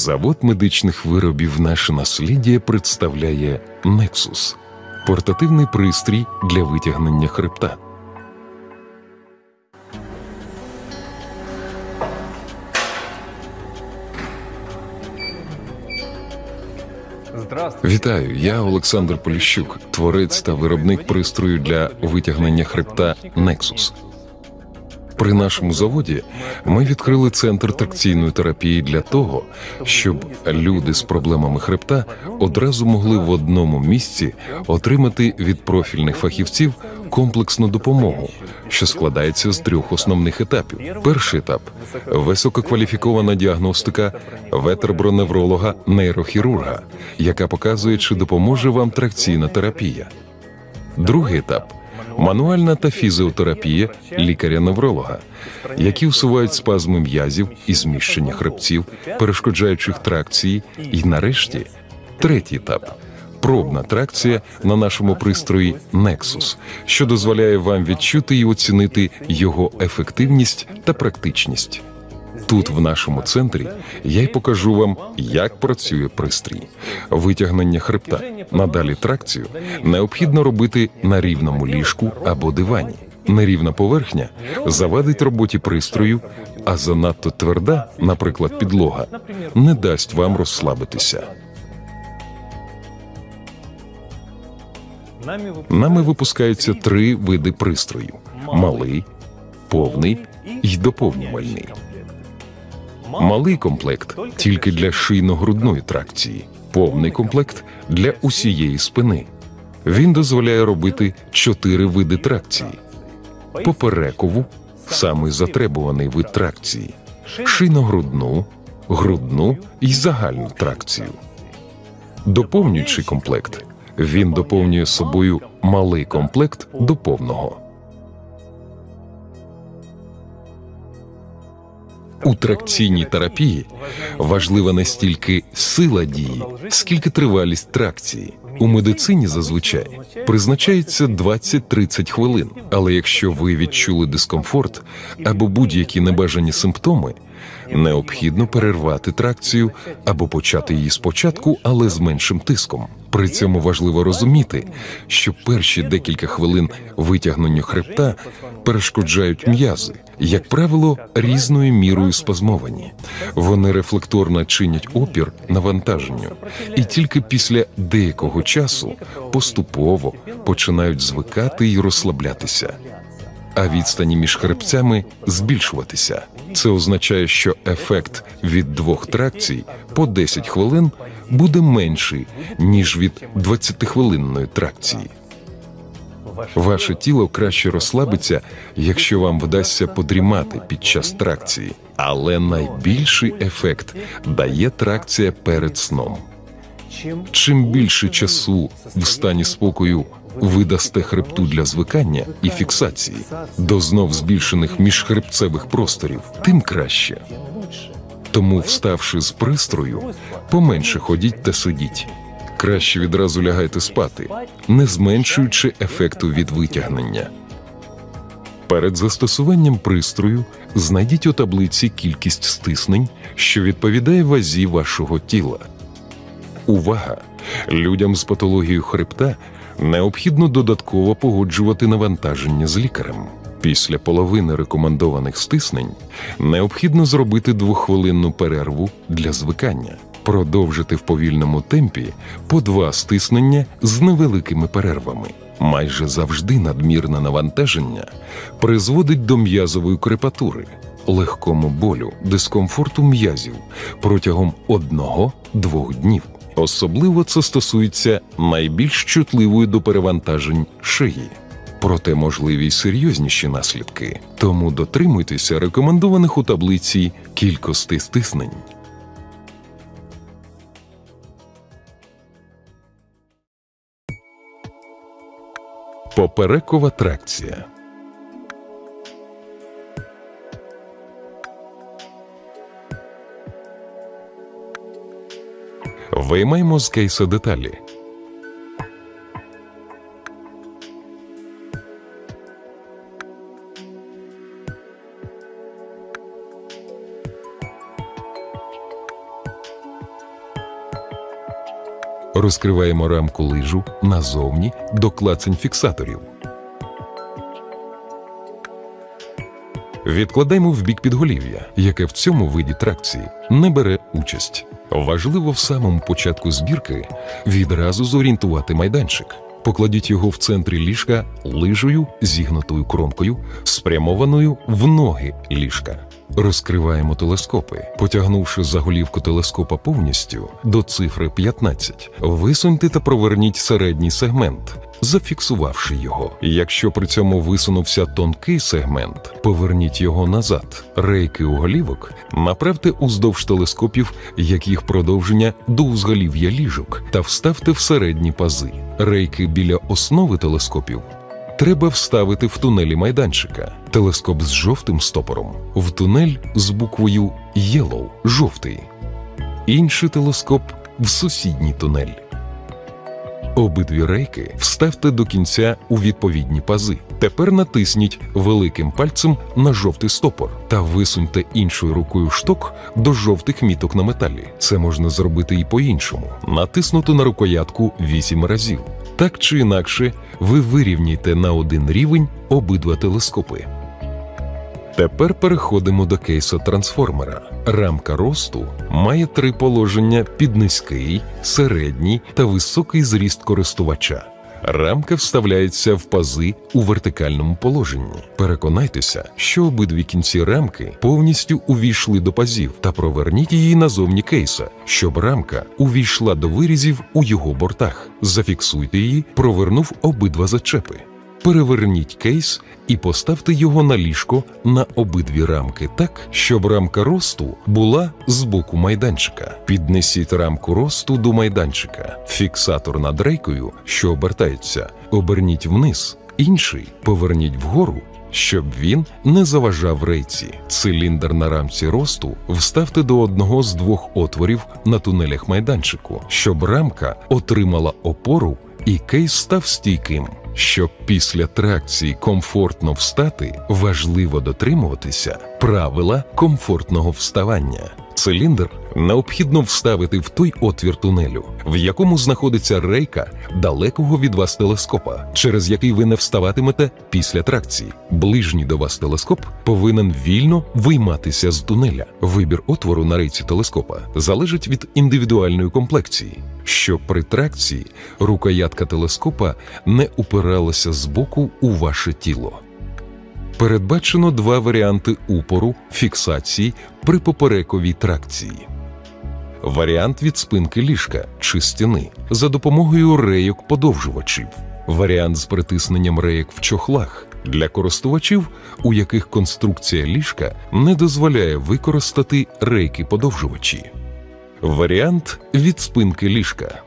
Завод медичних виробів наше насліддя представляє Nexus – портативний пристрій для витягнення хребта. Вітаю, я Олександр Поліщук, творець та виробник пристрою для витягнення хребта Nexus. При нашому заводі ми відкрили центр тракційної терапії для того, щоб люди з проблемами хребта одразу могли в одному місці отримати від профільних фахівців комплексну допомогу, що складається з трьох основних етапів. Перший етап висококваліфікована діагностика ветерброневролога нейрохірурга, яка показує, чи допоможе вам тракційна терапія. Другий етап мануальна та фізіотерапія лікаря-невролога, які усувають спазми м'язів і зміщення хребців, перешкоджаючих тракції, і нарешті третій етап. Пробна тракція на нашому пристрої Nexus, що дозволяє вам відчути і оцінити його ефективність та практичність. Тут, в нашому центрі, я й покажу вам, як працює пристрій. Витягнення хребта. Надалі тракцію необхідно робити на рівному ліжку або дивані. Нерівна поверхня завадить роботі пристрою, а занадто тверда, наприклад, підлога, не дасть вам розслабитися. Нами випускаються три види пристрою: малий, повний і доповнювальний. Малий комплект тільки для шийно-грудної тракції, повний комплект для усієї спини. Він дозволяє робити чотири види тракції: поперекову, самий затребуваний вид тракції, шийно-грудну, грудну і загальну тракцію. Доповнюючий комплект. Він доповнює собою малий комплект до повного. У тракційній терапії важлива не стільки сила дії, скільки тривалість тракції. У медицині зазвичай призначається 20-30 хвилин. Але якщо ви відчули дискомфорт або будь-які небажані симптоми, необхідно перервати тракцію або почати її спочатку, але з меншим тиском. При цьому важливо розуміти, що перші декілька хвилин витягнення хребта перешкоджають м'язи, як правило, різною мірою спазмовані. Вони рефлекторно чинять опір навантаженню, і тільки після деякого часу поступово починають звикати і розслаблятися. А відстані між хребцями збільшуватися. Це означає, що ефект від двох тракцій по 10 хвилин буде менший ніж від 20-хвилинної тракції. Ваше тіло краще розслабиться, якщо вам вдасться подрімати під час тракції, але найбільший ефект дає тракція перед сном. Чим більше часу в стані спокою ви дасте хребту для звикання і фіксації до знов збільшених міжхребцевих просторів, тим краще. Тому, вставши з пристрою, поменше ходіть та сидіть. Краще відразу лягайте спати, не зменшуючи ефекту від витягнення. Перед застосуванням пристрою знайдіть у таблиці кількість стиснень, що відповідає вазі вашого тіла. Увага! Людям з патологією хребта необхідно додатково погоджувати навантаження з лікарем. Після половини рекомендованих стиснень необхідно зробити двохвилинну перерву для звикання, продовжити в повільному темпі по два стиснення з невеликими перервами. Майже завжди надмірне навантаження призводить до м'язової крепатури, легкому болю, дискомфорту м'язів протягом одного-двох днів. Особливо це стосується найбільш чутливої до перевантажень шиї. Проте можливі й серйозніші наслідки. Тому дотримуйтеся рекомендованих у таблиці кількости стиснень. Поперекова тракція. Виймаймо з кейса деталі. Розкриваємо рамку лижу назовні до клацень фіксаторів. Відкладаємо в бік підголів'я, яке в цьому виді тракції не бере участь. Важливо в самому початку збірки відразу зорієнтувати майданчик. Покладіть його в центрі ліжка лижею зігнутою кромкою, спрямованою в ноги ліжка. Розкриваємо телескопи, потягнувши за голівку телескопа повністю до цифри 15, висуньте та проверніть середній сегмент, зафіксувавши його. Якщо при цьому висунувся тонкий сегмент, поверніть його назад. Рейки у голівок направте уздовж телескопів, як їх продовження до узголів'я ліжок, та вставте в середні пази. Рейки біля основи телескопів треба вставити в тунелі майданчика. Телескоп з жовтим стопором в тунель з буквою Yellow – жовтий. Інший телескоп в сусідній тунель. Обидві рейки вставте до кінця у відповідні пази. Тепер натисніть великим пальцем на жовтий стопор та висуньте іншою рукою шток до жовтих міток на металі. Це можна зробити і по-іншому. Натиснути на рукоятку 8 разів. Так чи інакше, ви вирівняйте на один рівень обидва телескопи. Тепер переходимо до кейса трансформера. Рамка росту має три положення під низький, середній та високий зріст користувача. Рамка вставляється в пази у вертикальному положенні. Переконайтеся, що обидві кінці рамки повністю увійшли до пазів та проверніть її назовні кейса, щоб рамка увійшла до вирізів у його бортах. Зафіксуйте її, провернув обидва зачепи. Переверніть кейс і поставте його на ліжко на обидві рамки так, щоб рамка росту була з боку майданчика. Піднесіть рамку росту до майданчика. Фіксатор над рейкою, що обертається, оберніть вниз, інший поверніть вгору. Щоб він не заважав рейці, циліндр на рамці росту вставте до одного з двох отворів на тунелях майданчику, щоб рамка отримала опору і кейс став стійким. Щоб після тракції комфортно встати, важливо дотримуватися правила комфортного вставання. Циліндр необхідно вставити в той отвір тунелю, в якому знаходиться рейка далекого від вас телескопа, через який ви не вставатимете після тракції. Ближній до вас телескоп повинен вільно вийматися з тунеля. Вибір отвору на рейці телескопа залежить від індивідуальної комплекції. Щоб при тракції рукоятка телескопа не упиралася з боку у ваше тіло. Передбачено два варіанти упору фіксації при поперековій тракції. Варіант від спинки ліжка чи стіни за допомогою рейок подовжувачів. Варіант з притисненням рейок в чохлах для користувачів, у яких конструкція ліжка не дозволяє використати рейки подовжувачі. Варіант від спинки ліжка.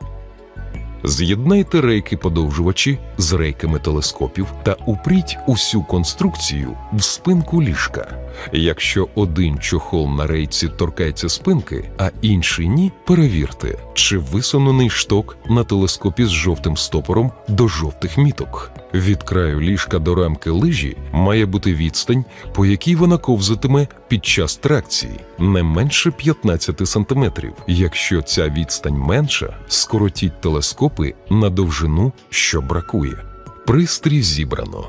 З'єднайте рейки подовжувачі з рейками телескопів та упріть усю конструкцію в спинку ліжка. Якщо один чохол на рейці торкається спинки, а інший ні, перевірте, чи висунений шток на телескопі з жовтим стопором до жовтих міток. Від краю ліжка до рамки лижі має бути відстань, по якій вона ковзатиме під час тракції, не менше 15 см. Якщо ця відстань менша, скоротіть телескопи на довжину, що бракує. Пристрій зібрано.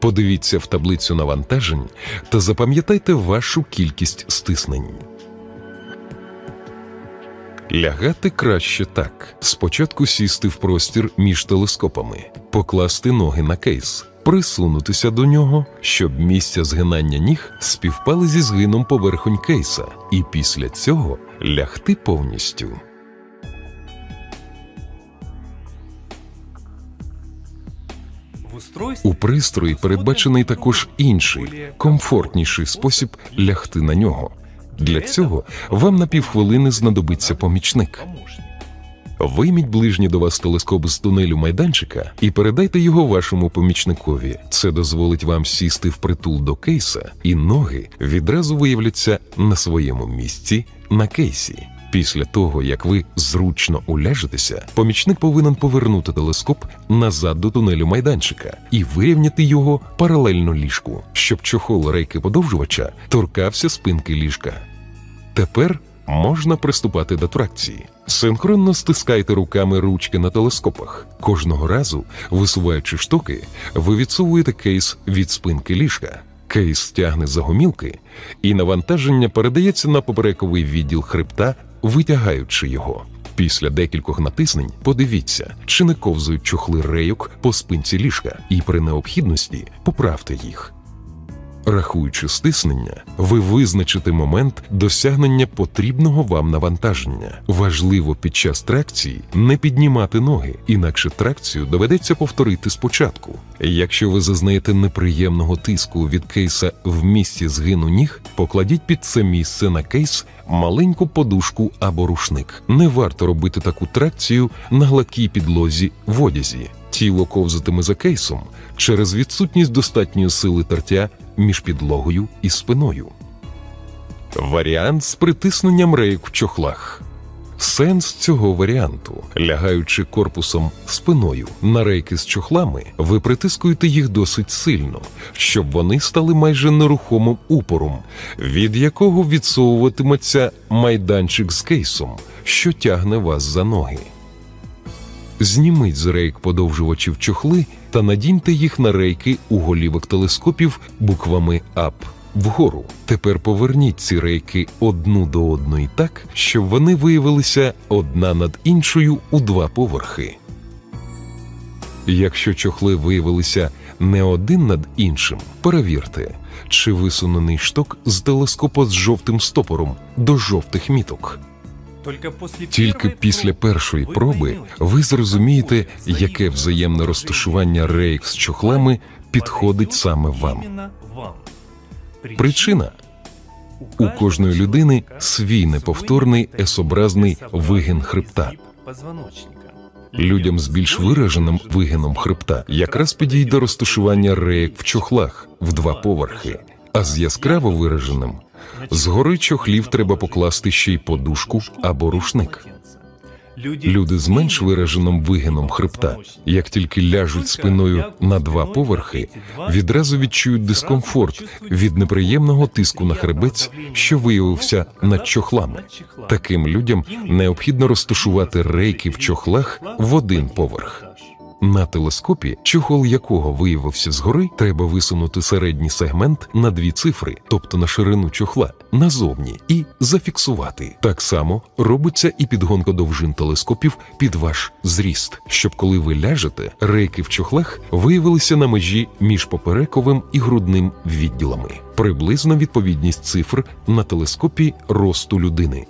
Подивіться в таблицю навантажень та запам'ятайте вашу кількість стиснень. Лягати краще так: спочатку сісти в простір між телескопами, покласти ноги на кейс, присунутися до нього, щоб місця згинання ніг співпали зі згином поверхонь кейса, і після цього лягти повністю. У пристрої передбачений також інший, комфортніший спосіб лягти на нього. Для цього вам на півхвилини знадобиться помічник. Вийміть ближній до вас телескоп з тунелю майданчика і передайте його вашому помічникові. Це дозволить вам сісти в притул до кейса, і ноги відразу виявляться на своєму місці на кейсі. Після того, як ви зручно уляжетеся, помічник повинен повернути телескоп назад до тунелю майданчика і вирівняти його паралельно ліжку, щоб чохол рейки подовжувача торкався спинки ліжка. Тепер можна приступати до тракції. Синхронно стискайте руками ручки на телескопах. Кожного разу, висуваючи штоки, ви відсовуєте кейс від спинки ліжка. Кейс стягне за гомілки, і навантаження передається на поперековий відділ хребта, витягаючи його. Після декількох натиснень подивіться, чи не ковзують чохли рейок по спинці ліжка, і при необхідності поправте їх. Рахуючи стиснення, ви визначите момент досягнення потрібного вам навантаження. Важливо під час тракції не піднімати ноги, інакше тракцію доведеться повторити спочатку. Якщо ви зазнаєте неприємного тиску від кейса в місці згину ніг, покладіть під це місце на кейс маленьку подушку або рушник. Не варто робити таку тракцію на гладкій підлозі в одязі. Тіло ковзатиме за кейсом через відсутність достатньої сили тертя між підлогою і спиною. Варіант з притисненням рейк в чохлах. Сенс цього варіанту, лягаючи корпусом спиною на рейки з чохлами, ви притискуєте їх досить сильно, щоб вони стали майже нерухомим упором, від якого відсовуватиметься майданчик з кейсом, що тягне вас за ноги. Зніміть з рейк подовжувачів чохли та надіньте їх на рейки у голівок телескопів буквами АП вгору. Тепер поверніть ці рейки одну до одної так, щоб вони виявилися одна над іншою у два поверхи. Якщо чохли виявилися не один над іншим, перевірте, чи висунений шток з телескопа з жовтим стопором до жовтих міток. Тільки після першої проби ви зрозумієте, яке взаємне розташування рейк з чохлами підходить саме вам. Причина у кожної людини свій неповторний есобразний вигин хребта. Людям з більш вираженим вигином хребта якраз підійде розташування рейк в чохлах в два поверхи, а з яскраво вираженим згори чохлів треба покласти ще й подушку або рушник. Люди з менш вираженим вигином хребта, як тільки ляжуть спиною на два поверхи, відразу відчують дискомфорт від неприємного тиску на хребець, що виявився над чохлами. Таким людям необхідно розташувати рейки в чохлах в один поверх. На телескопі, чохол якого виявився згори, треба висунути середній сегмент на дві цифри, тобто на ширину чохла, назовні, і зафіксувати. Так само робиться і підгонка довжин телескопів під ваш зріст, щоб коли ви ляжете, рейки в чохлах виявилися на межі між поперековим і грудним відділами. Приблизно відповідність цифр на телескопі росту людини.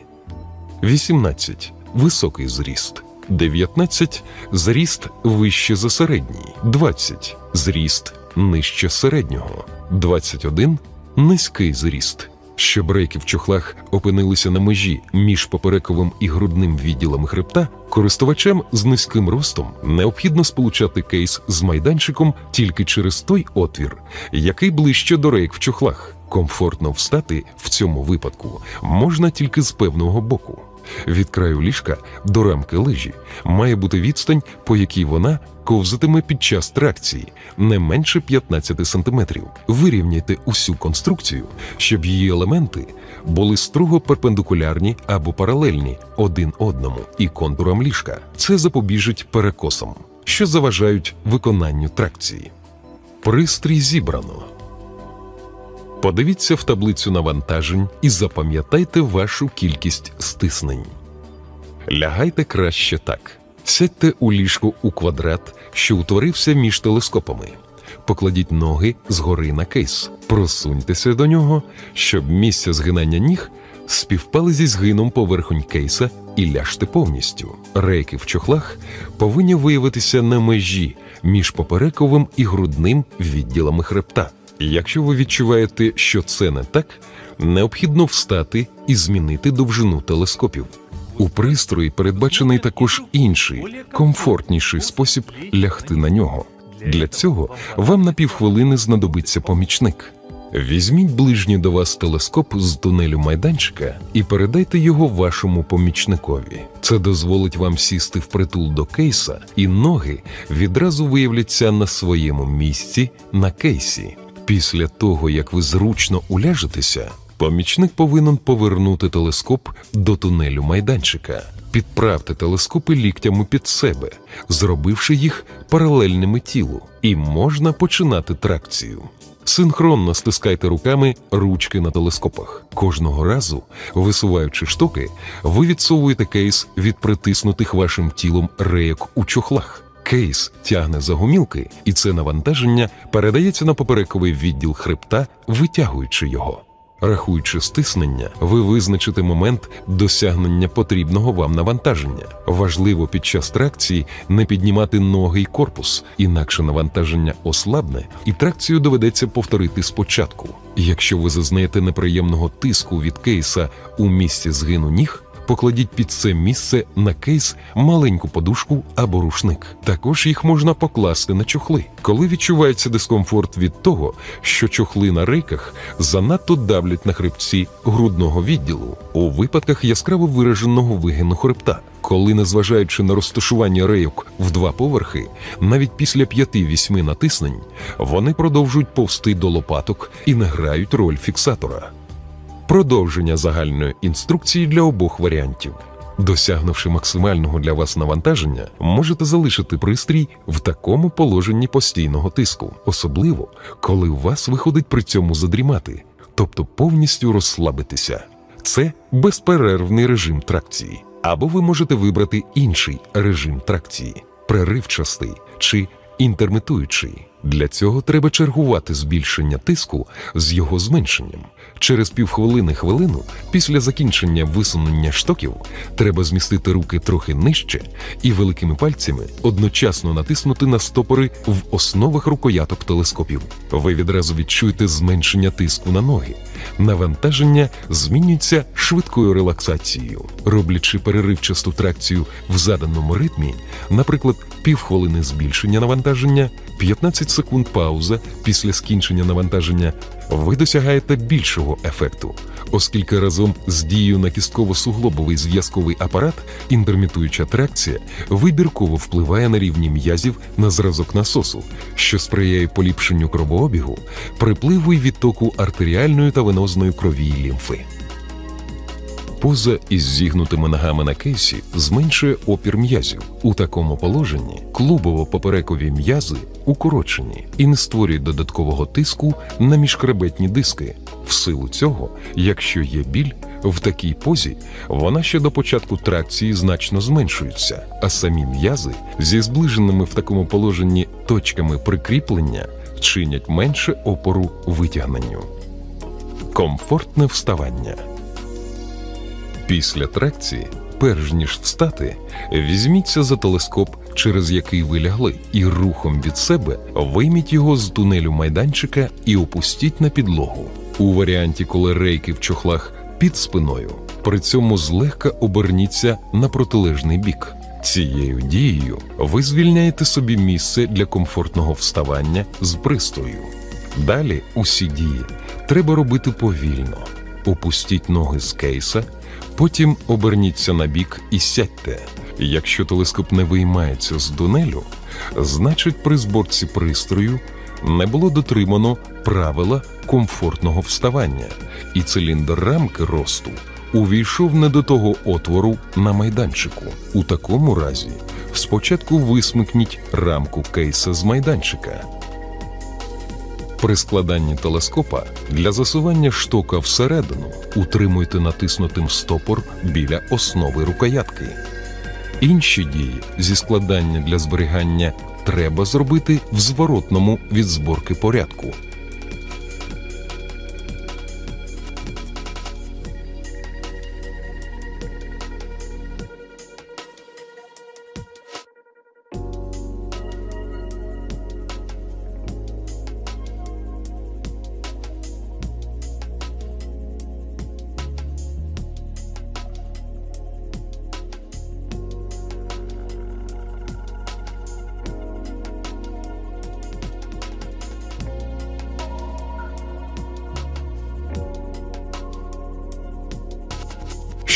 18. Високий зріст. 19 зріст вище за середній, 20 зріст нижче середнього, 21 низький зріст. Щоб рейки в чохлах опинилися на межі між поперековим і грудним відділами хребта, користувачам з низьким ростом необхідно сполучати кейс з майданчиком тільки через той отвір, який ближче до рейк в чохлах. Комфортно встати в цьому випадку можна тільки з певного боку. Від краю ліжка до рамки лижі має бути відстань, по якій вона ковзатиме під час тракції не менше 15 см. Вирівняйте усю конструкцію, щоб її елементи були строго перпендикулярні або паралельні один одному і контурам ліжка. Це запобіжить перекосам, що заважають виконанню тракції. Пристрій зібрано. Подивіться в таблицю навантажень і запам'ятайте вашу кількість стиснень. Лягайте краще так. Сядьте у ліжку у квадрат, що утворився між телескопами. Покладіть ноги згори на кейс, просуньтеся до нього, щоб місця згинання ніг співпали зі згином поверхонь кейса і ляжте повністю. Рейки в чохлах повинні виявитися на межі між поперековим і грудним відділами хребта. Якщо ви відчуваєте, що це не так, необхідно встати і змінити довжину телескопів. У пристрої передбачений також інший, комфортніший спосіб лягти на нього. Для цього вам на півхвилини знадобиться помічник. Візьміть ближній до вас телескоп з тунелю майданчика і передайте його вашому помічникові. Це дозволить вам сісти впритул до кейса, і ноги відразу виявляться на своєму місці на кейсі. Після того, як ви зручно уляжетеся, помічник повинен повернути телескоп до тунелю майданчика. Підправте телескопи ліктями під себе, зробивши їх паралельними тілу, і можна починати тракцію. Синхронно стискайте руками ручки на телескопах. Кожного разу, висуваючи штоки, ви відсовуєте кейс від притиснутих вашим тілом рейок у чохлах. Кейс тягне за гумілки, і це навантаження передається на поперековий відділ хребта, витягуючи його. Рахуючи стиснення, ви визначите момент досягнення потрібного вам навантаження. Важливо під час тракції не піднімати ноги й корпус, інакше навантаження ослабне, і тракцію доведеться повторити спочатку. Якщо ви зазнаєте неприємного тиску від кейса у місці згину ніг, покладіть під це місце на кейс маленьку подушку або рушник. Також їх можна покласти на чохли. Коли відчувається дискомфорт від того, що чохли на рейках занадто давлять на хребці грудного відділу у випадках яскраво вираженого вигину хребта. Коли, незважаючи на розташування рейок в два поверхи, навіть після п'яти-вісьми натиснень, вони продовжують повсти до лопаток і не грають роль фіксатора продовження загальної інструкції для обох варіантів. Досягнувши максимального для вас навантаження, можете залишити пристрій в такому положенні постійного тиску, особливо коли у вас виходить при цьому задрімати, тобто повністю розслабитися. Це безперервний режим тракції, або ви можете вибрати інший режим тракції преривчастий чи інтермитуючий. Для цього треба чергувати збільшення тиску з його зменшенням. Через півхвилини хвилину після закінчення висунення штоків треба змістити руки трохи нижче і великими пальцями одночасно натиснути на стопори в основах рукояток телескопів. Ви відразу відчуєте зменшення тиску на ноги. Навантаження змінюється швидкою релаксацією, роблячи переривчасту тракцію в заданому ритмі, наприклад, півхвилини збільшення навантаження, 15 секунд пауза після скінчення навантаження, ви досягаєте більшого ефекту, оскільки разом з дією на кістково-суглобовий зв'язковий апарат інтермітуюча тракція вибірково впливає на рівні м'язів на зразок насосу, що сприяє поліпшенню кровообігу, припливу й відтоку артеріальної та венозної крові і лімфи. Поза із зігнутими ногами на кейсі зменшує опір м'язів. У такому положенні клубово-поперекові м'язи укорочені і не створюють додаткового тиску на міжхребетні диски. В силу цього, якщо є біль, в такій позі вона ще до початку тракції значно зменшується, а самі м'язи зі зближеними в такому положенні точками прикріплення чинять менше опору витягненню. Комфортне вставання. Після тракції, перш ніж встати, візьміться за телескоп, через який ви лягли, і рухом від себе вийміть його з тунелю майданчика і опустіть на підлогу. У варіанті, коли рейки в чохлах під спиною, при цьому злегка оберніться на протилежний бік. Цією дією ви звільняєте собі місце для комфортного вставання з пристрою. Далі усі дії треба робити повільно. Опустіть ноги з кейса. Потім оберніться на бік і сядьте. Якщо телескоп не виймається з тунелю, значить при зборці пристрою не було дотримано правила комфортного вставання, і циліндр рамки росту увійшов не до того отвору на майданчику. У такому разі спочатку висмикніть рамку кейса з майданчика. При складанні телескопа для засування штока всередину утримуйте натиснутим стопор біля основи рукоятки. Інші дії зі складання для зберігання треба зробити в зворотному від зборки порядку.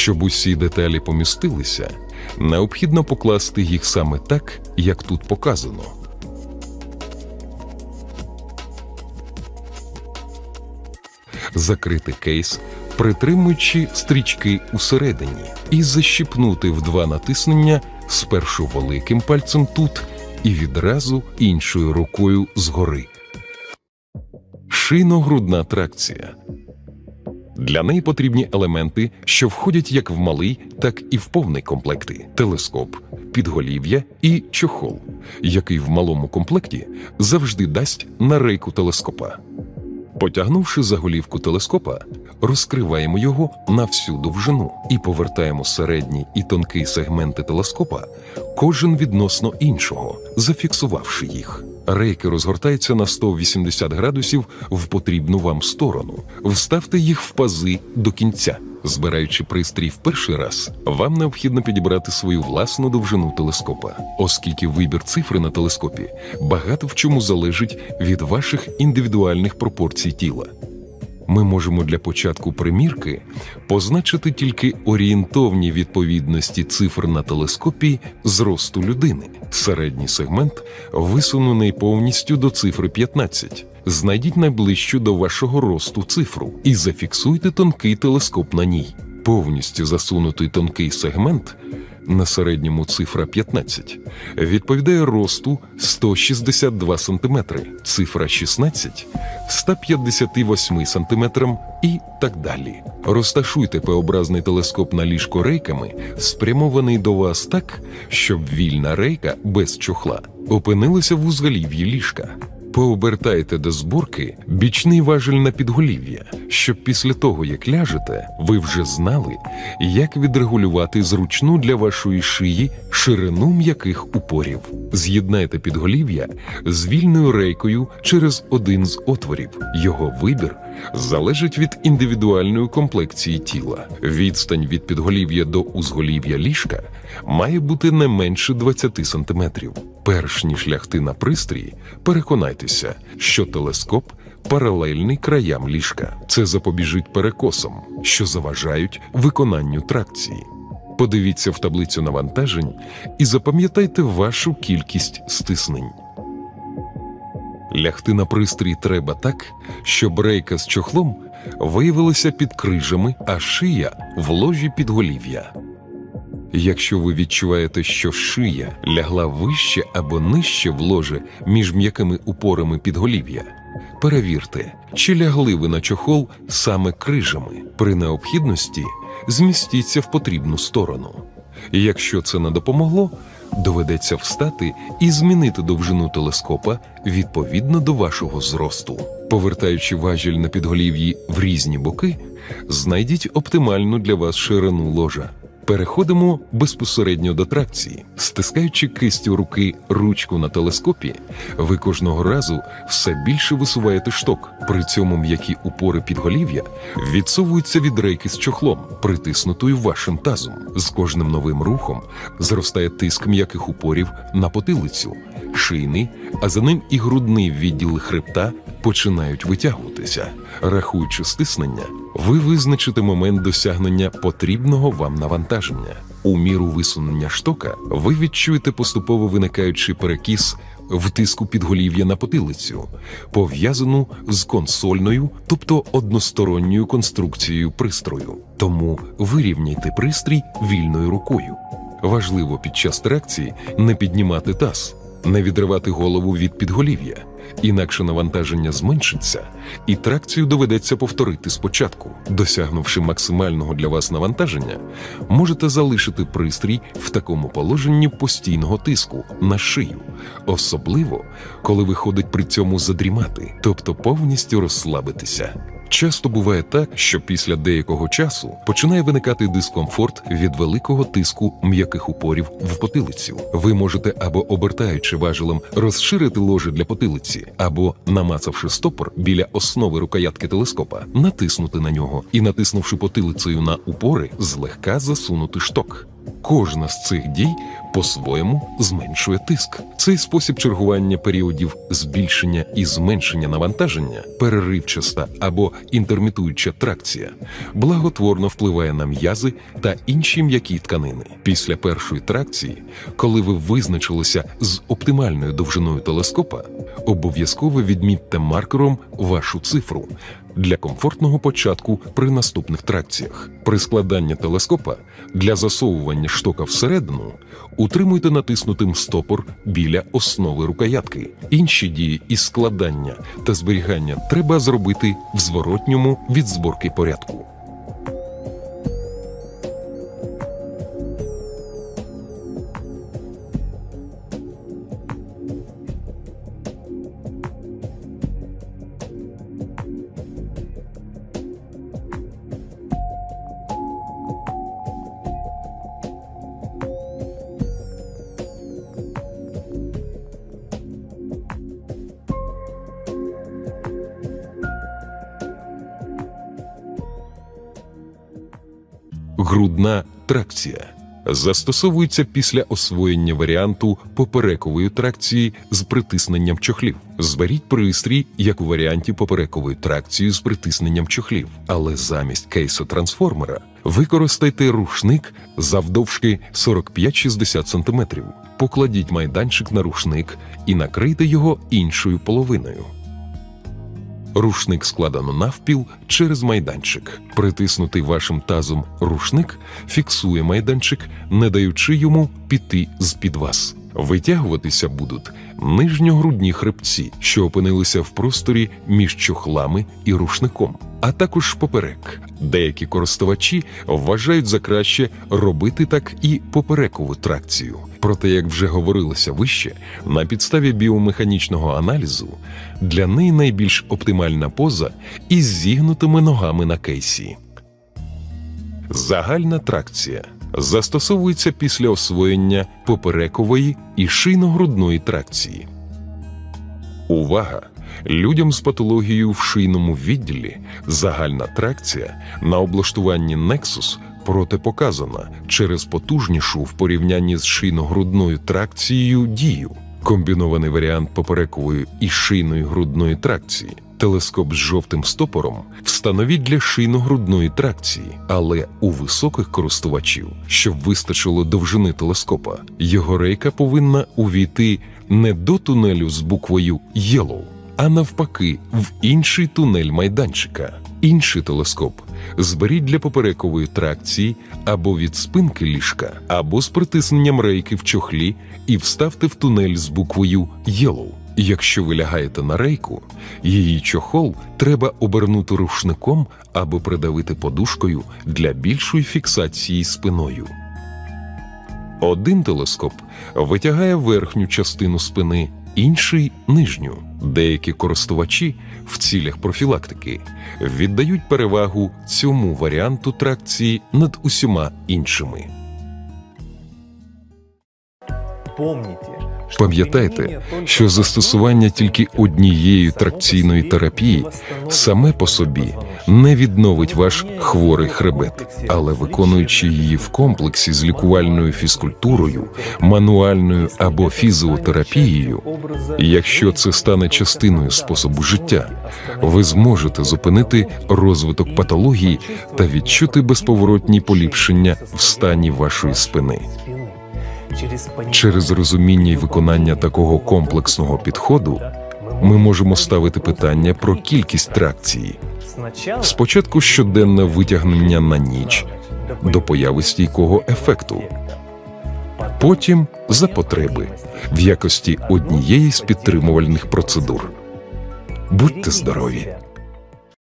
Щоб усі деталі помістилися, необхідно покласти їх саме так, як тут показано. Закрити кейс притримуючи стрічки усередині, і защіпнути в два натиснення спершу великим пальцем тут і відразу іншою рукою згори. Шийно-грудна тракція. Для неї потрібні елементи, що входять як в малий, так і в повний комплекти: телескоп, підголів'я і чохол, який в малому комплекті завжди дасть на рейку телескопа. Потягнувши за голівку телескопа, розкриваємо його на всю довжину і повертаємо середній і тонкий сегменти телескопа, кожен відносно іншого, зафіксувавши їх. Рейки розгортаються на 180 градусів в потрібну вам сторону. Вставте їх в пази до кінця. Збираючи пристрій в перший раз, вам необхідно підібрати свою власну довжину телескопа, оскільки вибір цифри на телескопі багато в чому залежить від ваших індивідуальних пропорцій тіла. Ми можемо для початку примірки позначити тільки орієнтовні відповідності цифр на телескопі зросту людини. Середній сегмент висунений повністю до цифри 15. Знайдіть найближчу до вашого росту цифру і зафіксуйте тонкий телескоп на ній. Повністю засунутий тонкий сегмент на середньому цифра 15 відповідає росту 162 см, цифра 16 158 см і так далі. Розташуйте П-образний телескоп на ліжко рейками, спрямований до вас так, щоб вільна рейка без чохла опинилася в узголів'ї ліжка. Пообертайте до зборки бічний важель на підголів'я, щоб після того, як ляжете, ви вже знали, як відрегулювати зручну для вашої шиї ширину м'яких упорів. З'єднайте підголів'я з вільною рейкою через один з отворів. Його вибір залежить від індивідуальної комплекції тіла. Відстань від підголів'я до узголів'я ліжка має бути не менше 20 см. Перш ніж лягти на пристрій, переконайтеся, що телескоп паралельний краям ліжка. Це запобіжить перекосам, що заважають виконанню тракції. Подивіться в таблицю навантажень і запам'ятайте вашу кількість стиснень. Лягти на пристрій треба так, щоб рейка з чохлом виявилася під крижами, а шия в ложі підголів'я. Якщо ви відчуваєте, що шия лягла вище або нижче в ложе між м'якими упорами підголів'я, перевірте, чи лягли ви на чохол саме крижами. При необхідності змістіться в потрібну сторону. Якщо це не допомогло, доведеться встати і змінити довжину телескопа відповідно до вашого зросту. Повертаючи важіль на підголів'ї в різні боки, знайдіть оптимальну для вас ширину ложа. Переходимо безпосередньо до тракції, стискаючи кистю руки ручку на телескопі, ви кожного разу все більше висуваєте шток. При цьому м'які упори підголів'я відсовуються від рейки з чохлом, притиснутою вашим тазом. З кожним новим рухом зростає тиск м'яких упорів на потилицю, шийний, а за ним і грудний відділ хребта починають витягуватися. Рахуючи стиснення, ви визначите момент досягнення потрібного вам навантаження. У міру висунення штока ви відчуєте поступово виникаючий перекіс в тиску підголів'я на потилицю, пов'язану з консольною, тобто односторонньою конструкцією пристрою. Тому вирівняйте пристрій вільною рукою. Важливо під час тракції не піднімати таз, не відривати голову від підголів'я інакше навантаження зменшиться, і тракцію доведеться повторити спочатку. Досягнувши максимального для вас навантаження, можете залишити пристрій в такому положенні постійного тиску на шию, особливо коли виходить при цьому задрімати, тобто повністю розслабитися. Часто буває так, що після деякого часу починає виникати дискомфорт від великого тиску м'яких упорів в потилицю. Ви можете або обертаючи важелем розширити ложе для потилиці, або намацавши стопор біля основи рукоятки телескопа, натиснути на нього і, натиснувши потилицею на упори, злегка засунути шток. Кожна з цих дій по-своєму зменшує тиск. Цей спосіб чергування періодів збільшення і зменшення навантаження, переривчаста або інтермітуюча тракція, благотворно впливає на м'язи та інші м'які тканини. Після першої тракції, коли ви визначилися з оптимальною довжиною телескопа, обов'язково відмітьте маркером вашу цифру для комфортного початку при наступних тракціях. При складанні телескопа для засовування штока всередину утримуйте натиснутим стопор біля основи рукоятки. Інші дії із складання та зберігання треба зробити в зворотньому від зборки порядку. Грудна тракція застосовується після освоєння варіанту поперекової тракції з притисненням чохлів. Зберіть пристрій, як у варіанті поперекової тракції з притисненням чохлів, але замість кейсу трансформера використайте рушник завдовжки 45-60 см. Покладіть майданчик на рушник і накрийте його іншою половиною. Рушник складено навпіл через майданчик. Притиснутий вашим тазом рушник фіксує майданчик, не даючи йому піти з-під вас. Витягуватися будуть нижньогрудні хребці, що опинилися в просторі між чохлами і рушником, а також поперек. Деякі користувачі вважають за краще робити так і поперекову тракцію. Проте, як вже говорилося вище, на підставі біомеханічного аналізу для неї найбільш оптимальна поза із зігнутими ногами на кейсі. Загальна тракція застосовується після освоєння поперекової і шийно-грудної тракції. Увага! Людям з патологією в шийному відділі загальна тракція на облаштуванні Nexus протипоказана через потужнішу в порівнянні з шийно-грудною тракцією дію. Комбінований варіант поперекової і шийної грудної тракції. Телескоп з жовтим стопором встановіть для шийно-грудної тракції, але у високих користувачів, щоб вистачило довжини телескопа, його рейка повинна увійти не до тунелю з буквою Yellow, а навпаки, в інший тунель майданчика. Інший телескоп зберіть для поперекової тракції або від спинки ліжка, або з притисненням рейки в чохлі і вставте в тунель з буквою Yellow. Якщо ви лягаєте на рейку, її чохол треба обернути рушником або придавити подушкою для більшої фіксації спиною. Один телескоп витягає верхню частину спини, інший нижню. Деякі користувачі в цілях профілактики віддають перевагу цьому варіанту тракції над усіма іншими. Пам'ятайте, що застосування тільки однієї тракційної терапії саме по собі не відновить ваш хворий хребет, але виконуючи її в комплексі з лікувальною фізкультурою, мануальною або фізіотерапією, якщо це стане частиною способу життя, ви зможете зупинити розвиток патології та відчути безповоротні поліпшення в стані вашої спини. Через розуміння і виконання такого комплексного підходу ми можемо ставити питання про кількість тракції. Спочатку щоденне витягнення на ніч до появи стійкого ефекту, потім за потреби в якості однієї з підтримувальних процедур. Будьте здорові!